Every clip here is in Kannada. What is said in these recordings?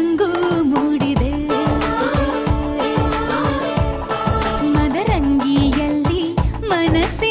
ರಂಗು ಮೂಡಿದೆ. ಮದರಂಗಿಯಲ್ಲಿ ಮನಸ್ಸಿನ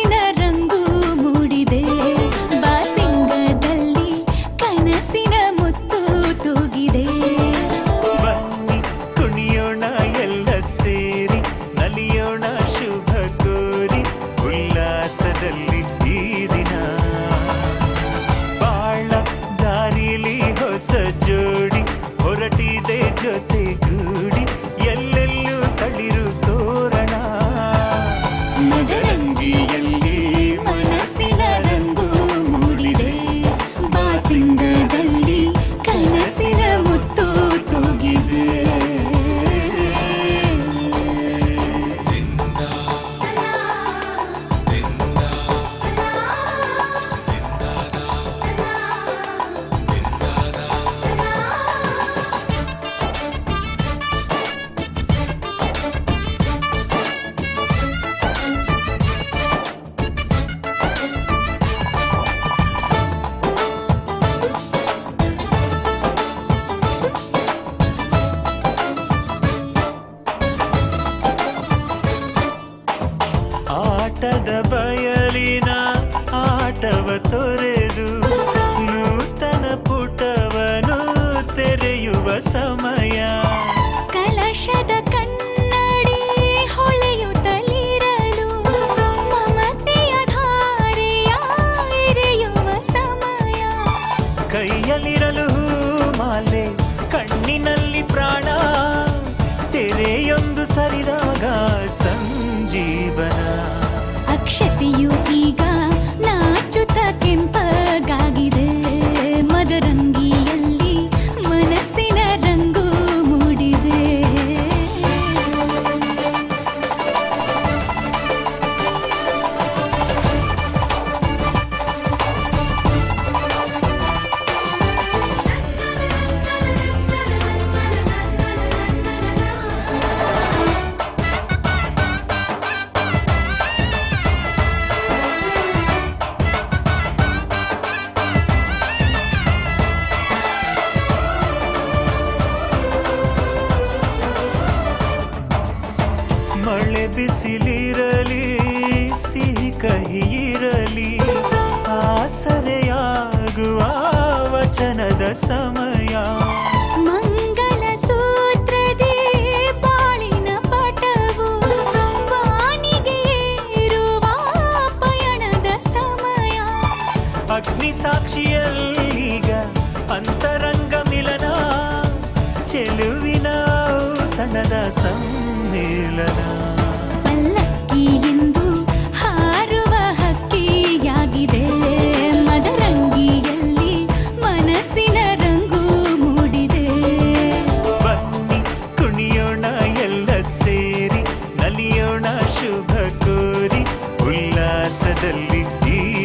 ಆಟದ ಬಯಲಿನ ಆಟವ ತೊರೆದು ನೂತನ ಪುಟವನು ತೆರೆಯುವ ಸಮಯ. ಬಿಸಿಲಿರಲಿ ಸಿಹಿ ಕಹಿ ಇರಲಿ ಆಸರೆಯಾಗುವ ವಚನದ ಸಮಯ. ಮಂಗಲ ಸೂತ್ರದೇ ಬಾಳಿನ ಪಟವು ಬಾನಿಗೆ ಪಯಣದ ಸಮಯ. ಅಗ್ನಿ ಸಾಕ್ಷಿಯಲ್ಲೀಗ ಅಂತರಂಗ ಮಿಲನ ಚೆಲುವಿನ ತನದ ಸಮ್ಮೇಳನ. y